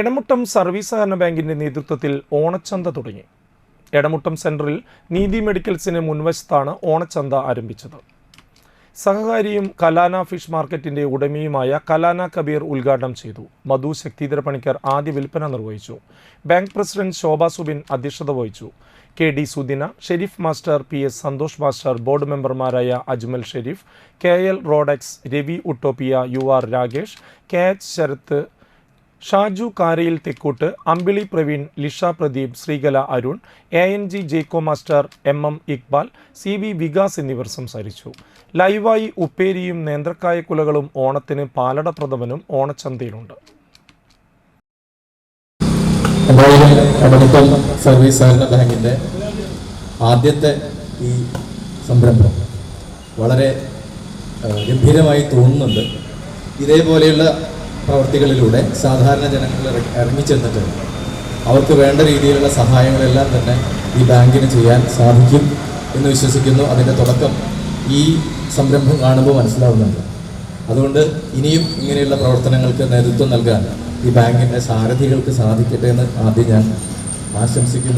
Edamuttam service സഹകരണ ബാങ്കിന്റെ നേതൃത്വത്തിൽ ഓണച്ചന്ത തുടങ്ങി. എടമുട്ടം സെന്ററിൽ നീതി മെഡിക്കൽസിന് മുൻവശത്താണ് ഓണച്ചന്ത ആരംഭിച്ചത്. സഹകാരിയും കലാന ഫിഷ് മാർക്കറ്റിന്റെ ഉടമയുമായ കലാന കബീർ ഉദ്ഘാടനം ചെയ്തു. മധു ശക്തിധര പണിക്കർ ആദ്യ വിൽപ്പന നിർവഹിച്ചു. ബാങ്ക് പ്രസിഡന്റ് ശോഭ സുബിൻ അധ്യക്ഷത വഹിച്ചു. K D Sudina Shareef master P S Santhosh master board മെമ്പർമാരായ Ajmal Sharif K L റോഡക്സ് Ravi Utopia U R Rakesh K H Sharath Shaju കാരയിൽ തെക്കോട്ട് Ambili Praveen Lisha Pradeep Sreekala Arun A N G ജേക്കോ master M M Iqbal C V Vikas എന്നിവർ സംസാരിച്ചു. ലൈവായി ഉപ്പേരിയും നേന്ത്രക്കായ കുലകളും ഓണത്തിന് പാലട പ്രഥമനും ഓണച്ചന്തയിലുണ്ട് service സഹകരണ ആദ്യത്തെ ഈ സംരംഭം വളരെ ഗംഭീരമായി തോന്നുന്നുണ്ട്. ഇതേപോലെയുള്ള പ്രവർത്തികളിലൂടെ സാധാരണ ജനങ്ങൾ ഇറ- ഇറങ്ങിച്ചെന്നിട്ടുണ്ട്. അവർക്ക് വേണ്ട രീതിയിലുള്ള സഹായങ്ങളെല്ലാം തന്നെ ഈ ബാങ്കിന് ചെയ്യാൻ സാധിക്കും എന്ന് വിശ്വസിക്കുന്നു. അതിന്റെ തുടക്കം ഈ സംരംഭം കാണുമ്പോൾ മനസ്സിലാവുന്നുണ്ട്. അതുകൊണ്ട് ഇനിയും ഇങ്ങനെയുള്ള പ്രവർത്തനങ്ങൾക്ക് നേതൃത്വം നൽകാൻ ഈ ബാങ്കിന്റെ സാരഥികൾക്ക് സാധിക്കട്ടെ എന്ന് ആദ്യം ഞാൻ ആശംസിക്കുന്നു.